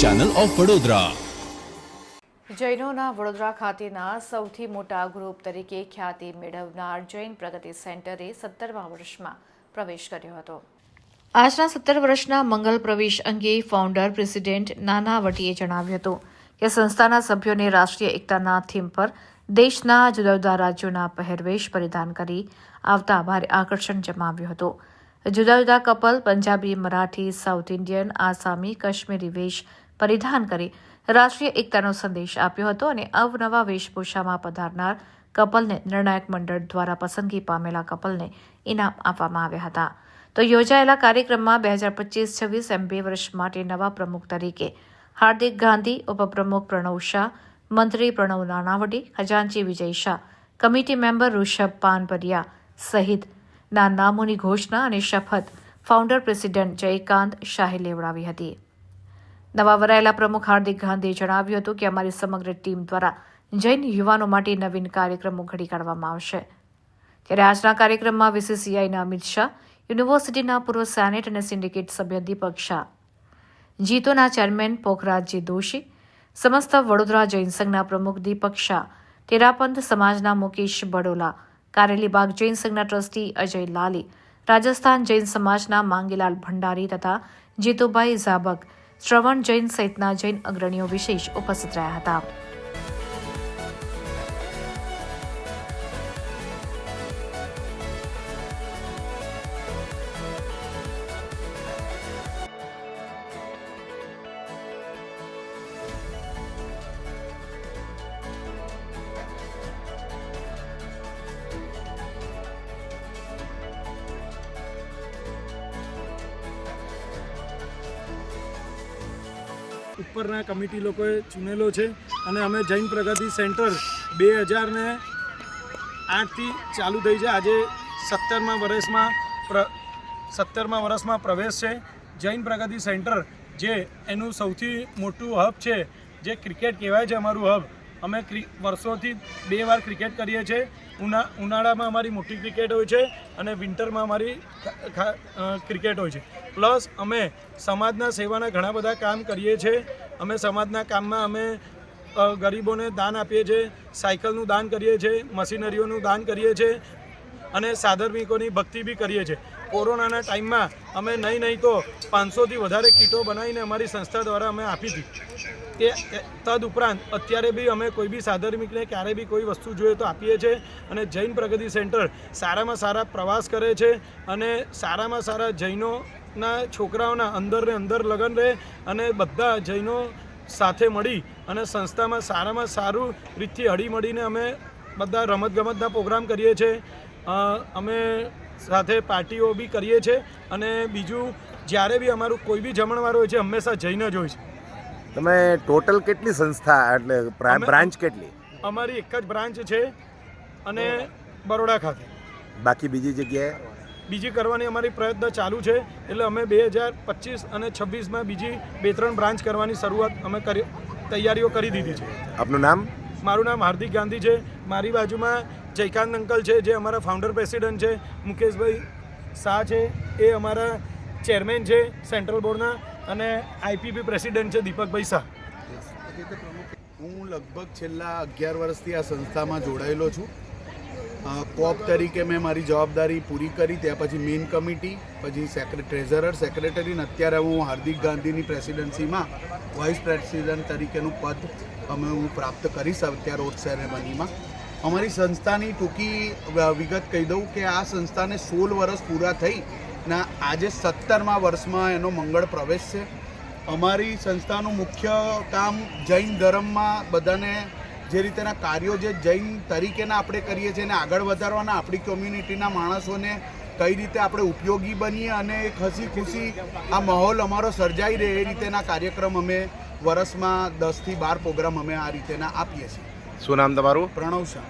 Channel of Vadodara જૈનોના વડોદરા ખાતેના સૌથી મોટા ગ્રુપ તરીકે ખ્યાતિ મેળવનાર જૈન પ્રગતિ સેન્ટરે સત્તરમા વર્ષમાં પ્રવેશ કર્યો હતો. આજના સત્તર વર્ષના મંગલ પ્રવેશ અંગે ફાઉન્ડર પ્રેસિડેન્ટ નાના વટીએ જણાવ્યું હતું કે સંસ્થાના સભ્યોને રાષ્ટ્રીય એકતાના થીમ પર દેશના જુદા જુદા રાજ્યોના પહેરવેશ પરિધાન કરી આવતા ભારે આકર્ષણ જમાવ્યું હતું. જુદા જુદા couple Punjabi, Marathi, south Indian, આસામી, કાશ્મીરી વેશ પરિધાન કરી રાષ્ટ્રીય એકતાનો સંદેશ આપ્યો હતો અને અવનવા વેશભૂષામાં પધારનાર કપલને નિર્ણાયક મંડળ દ્વારા પસંદગી પામેલા કપલને ઇનામ આપવામાં આવ્યા હતા. તો યોજાયેલા કાર્યક્રમમાં બે હજાર પચીસ છવ્વીસ એમ બે વર્ષ માટે નવા પ્રમુખ તરીકે હાર્દિક ગાંધી, ઉપપ્રમુખ પ્રણવ શાહ, મંત્રી પ્રણવ નાણાવટી ખજાનચી વિજય શાહ, કમિટી મેમ્બર ઋષભ પાનપરિયા સહિતના નામોની ઘોષણા અને શપથ ફાઉન્ડર પ્રેસિડેન્ટ જયકાંત શાહે લેવડાવી હતી. નવા વરાયેલા પ્રમુખ હાર્દિક ગાંધીએ જણાવ્યું હતું કે અમારી સમગ્ર ટીમ દ્વારા જૈન યુવાનો માટે નવીન કાર્યક્રમો ઘડી કાઢવામાં આવશે. ત્યારે આજના કાર્યક્રમમાં વીસીસીઆઈના અમિત શાહ, યુનિવર્સિટીના પૂર્વ સેનેટ અને સિન્ડિકેટ સભ્ય દીપક શાહ, જીતોના ચેરમેન પોખરાજજી દોશી, સમસ્ત વડોદરા જૈન સંઘના પ્રમુખ દીપક શાહ, તેરાપંથ સમાજના મુકેશ બડોલા કારેલીબાગ જૈન સંઘના ટ્રસ્ટી અજય લાલી, રાજસ્થાન જૈન સમાજના માંગીલાલ ભંડારી તથા જીતુભાઈ ઝાબક, શ્રવણ જૈન સહિતના જૈન અગ્રણીઓ વિશેષ ઉપસ્થિત રહ્યા હતા. ઉપરના કમિટી લોકોએ ચૂનેલો છે અને અમે જૈન પ્રગતિ સેન્ટર બે હજારને આઠથી ચાલુ થઈ છે. આજે સત્તરમા વર્ષમાં પ્ર, સત્તરમા વર્ષમાં પ્રવેશ છે. જૈન પ્રગતિ સેન્ટર જે એનું સૌથી મોટું હબ છે, જે ક્રિકેટ કહેવાય છે અમારું હબ. અમે વર્ષોથી બે વાર ક્રિકેટ કરીએ છીએ. ઉના, ઉનાળામાં અમારી મોટી ક્રિકેટ હોય છે અને વિન્ટરમાં અમારી ક્રિકેટ હોય છે. પ્લસ અમે સમાજના સેવાના ઘણા બધા કામ કરીએ છીએ. અમે સમાજના કામમાં અમે ગરીબોને દાન આપીએ છીએ. સાયકલનું દાન કરીએ છીએ. મશીનરીઓનું દાન કરીએ છીએ. અને સાધર્મિકોની ભક્તિ બી કરીએ છીએ. કોરોનાના ટાઈમમાં અમે નહીં નહીં તો પાંચસોથી વધારે કીટો બનાવીને અમારી સંસ્થા દ્વારા અમે આપી હતી. તે તદ ઉપરાંત અત્યારે બી અમે કોઈ બી સાધર્મિકને ક્યારે બી કોઈ વસ્તુ જોઈએ તો આપીએ છીએ અને જૈન પ્રગતિ સેન્ટર સારામાં સારા પ્રવાસ કરે છે અને સારામાં સારા જૈનોના છોકરાઓના અંદર ને અંદર લગન રહે અને બધા જૈનો સાથે મળી અને સંસ્થામાં સારામાં સારું રીતથી હળીમળીને અમે બધા રમતગમતના પ્રોગ્રામ કરીએ છીએ. અમે સાથે પાર્ટીઓ બી કરીએ છીએ અને બીજું, જ્યારે બી અમારું કોઈ બી જમણવાર હોય છે, હંમેશા જઈને જ હોય છે. તમે ટોટલ કેટલી સંસ્થા એટલે બ્રા- બ્રાન્ચ કેટલી? અમારી એક જ બ્રાન્ચ છે અને બરોડા ખાતે. બાકી બીજી જગ્યાએ? બીજી કરવાની અમારી પ્રયત્ન ચાલુ છે એટલે અમે બે હજાર પચીસ અને છવ્વીસમાં બીજી બે ત્રણ બ્રાન્ચ કરવાની શરૂઆત અમે કરી તૈયારીઓ કરી દીધી છે. આપનું નામ? મારું નામ હાર્દિક ગાંધી છે મારી બાજુમાં જયકાંત અંકલ છે જે અમારા ફાઉન્ડર પ્રેસિડન્ટ છે મુકેશભાઈ શાહ છે એ અમારા ચેરમેન છે સેન્ટ્રલ બોર્ડના અને આઈપીપી પ્રેસિડન્ટ છે દીપકભાઈ શાહ. હું લગભગ છેલ્લા અગિયાર વર્ષથી આ સંસ્થામાં જોડાયેલો છું. કોપ તરીકે મેં મારી જવાબદારી પૂરી કરી, ત્યાં પછી મેઇન કમિટી, પછી સેક્રે, ટ્રેઝરર, સેક્રેટરી, અને અત્યારે હું હાર્દિક ગાંધીની પ્રેસિડન્સીમાં વાઇસ પ્રેસિડન્ટ તરીકેનું પદ અમે હું પ્રાપ્ત કરીશ અત્યારે રોજ સેરેમનીમાં. અમારી સંસ્થાની ટૂંકી વિગત કહી દઉં કે આ સંસ્થાને સોળ વર્ષ પૂરા થઈ ને આજે સત્તરમા વર્ષમાં એનો મંગળ પ્રવેશ છે. અમારી સંસ્થાનું મુખ્ય કામ જૈન ધર્મમાં બધાને જે રીતેના કાર્યો જે જૈન તરીકેના આપણે કરીએ છીએ એને આગળ વધારવાના આપણી કોમ્યુનિટીના માણસોને કઈ રીતે આપણે ઉપયોગી બનીએ અને એક હસી ખુશી આ માહોલ અમારો સર્જાઈ રહે એ રીતેના કાર્યક્રમ અમે વર્ષમાં દસથી બાર પ્રોગ્રામ અમે આ રીતેના આપીએ છીએ. શું નામ તમારું? પ્રણવ શાહ.